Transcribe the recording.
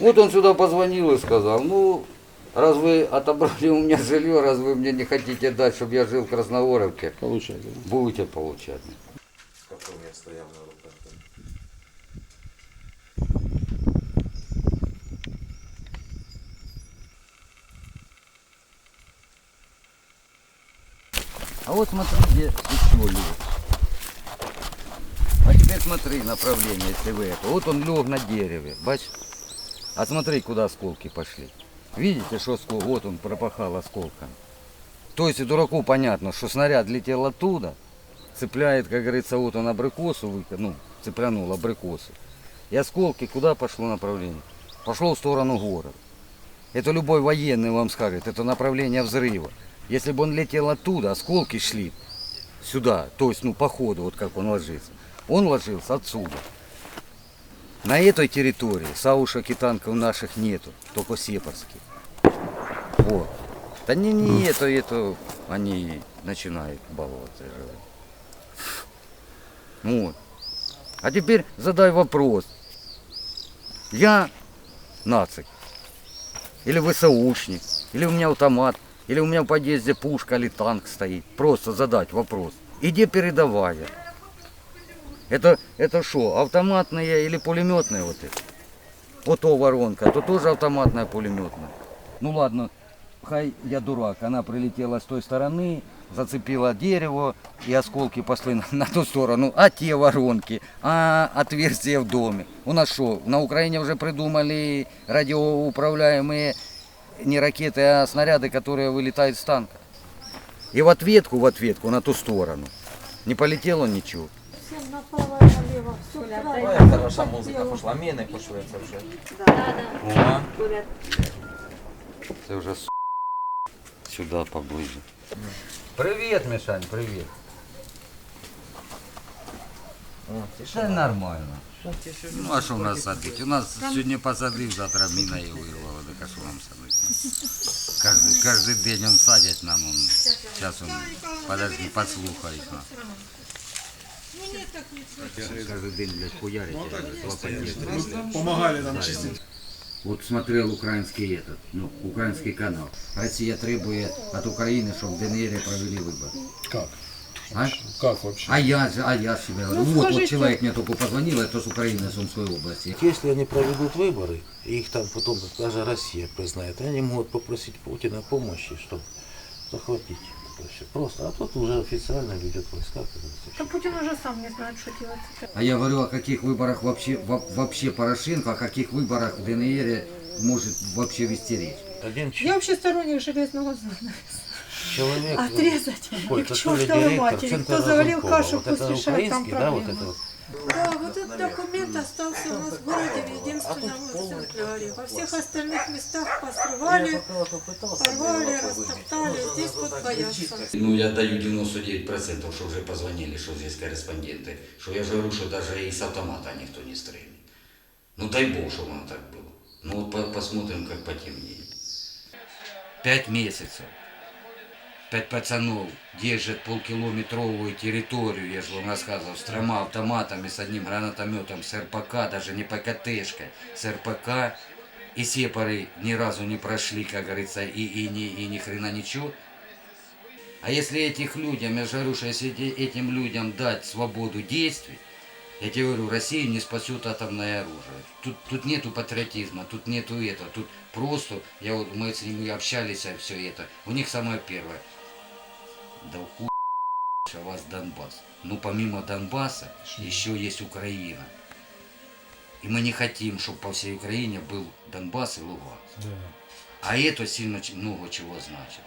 Вот он сюда позвонил и сказал, ну, раз вы отобрали у меня жилье, раз вы мне не хотите дать, чтобы я жил в Красноворовке, Получайте. будете получать. Какой у меня стоял на руках. А вот смотри, где еще лег. А теперь смотри направление, если вы это. Вот он лег на дереве, бач? А смотри, куда осколки пошли. Видите, что оскол... вот он пропахал осколками. То есть и дураку понятно, что снаряд летел оттуда, цепляет, как говорится, вот он абрикосу, ну, цеплянул абрикосу. И осколки куда пошло направление? Пошло в сторону города. Это любой военный вам скажет, это направление взрыва. Если бы он летел оттуда, осколки шли сюда, то есть, ну, по ходу, вот как он ложится. Он ложился отсюда. На этой территории саушек и танков наших нету, только сепарские. Вот. Да не, не это, это они начинают баловаться. Вот. А теперь задай вопрос. Я нацик. Или ВСУшник, или у меня автомат, или у меня в подъезде пушка или танк стоит. Просто задать вопрос. Иди передавая. Это, это что, автоматная или пулеметная вот это? Вот то воронка, то тоже автоматная пулеметная. Ну ладно, хай я дурак, она прилетела с той стороны, зацепила дерево, и осколки пошли на, на ту сторону. А те воронки, а отверстия в доме. У нас что, на Украине уже придумали радиоуправляемые не ракеты, а снаряды, которые вылетают с танка. И в ответку, в ответку на ту сторону. Не полетело ничего Всем направо и налево. Все Ой, хороша музика пошла, міни пішли це вже. О, Це вже с... сюди поближе. Привіт, Мішань, привіт. о, Це тишина. нормально. Що тишина? Ну а що в нас садить? У нас сьогодні посадив, завтра міна і вирвало, так а що нам садить? Кожний, кожний день он садять нам, он, зараз он, подожди, послухай. Каждый день, блядь, хуярить. два пакета. Помогали нам чистить. Вот смотрел украинский этот, ну, украинский канал. Россия требует от Украины, чтобы в ДНР провели выборы. Как? А? Как вообще? А я, же- а я себе говорю, вот, вот человек мне только позвонил, это с Украины, из Сумской области. Если они проведут выборы, и их там потом даже Россия признает, они могут попросить Путина о помощи, чтобы захватить это всё. Просто, а тут уже официально ведет войска. Да Путин уже сам не знает, что делать. А я говорю, о каких выборах вообще, во- вообще Порошенко, о каких выборах в ДНР может вообще вести речь. Один Я вообще сторонник железного занавеса. человек, Отрезать. Ой, И к чертовой матери. Кто заварил кашу, вот пусть это решает там украинский, да, вот проблемы. это вот. Да, вот этот документ остался у нас в городе в единственном экземпляре. Во всех остальных местах посрывали, порвали, растоптали. Здесь вот боятся. Ну, я даю 99%, что уже позвонили, что здесь корреспонденты. Что я же говорю, что даже и с автомата никто не стрельнет. Ну, дай бог, чтобы оно так было. Ну, вот по- посмотрим, как потемнеет. Пять месяцев. Пять пацанов держат полкилометровую территорию, я же вам рассказывал, с тремя автоматами, с одним гранатометом, с РПК, даже не ПКТшкой, с РПК. И сепары ни разу не прошли, как говорится, и, и, ни, и ни хрена ничего. А если этих людям, я же говорю, что если эти- этим людям дать свободу действий, я тебе говорю, Россию не спасет атомное оружие. Тут, тут нету патриотизма, тут нету этого. Тут просто, я вот, мы с ними общались, все это. У них самое первое. Да хуй у вас Донбасс. Ну помимо Донбасса еще есть Украина. И мы не хотим, чтобы по всей Украине был Донбасс и Луганск. А это сильно много чего значит.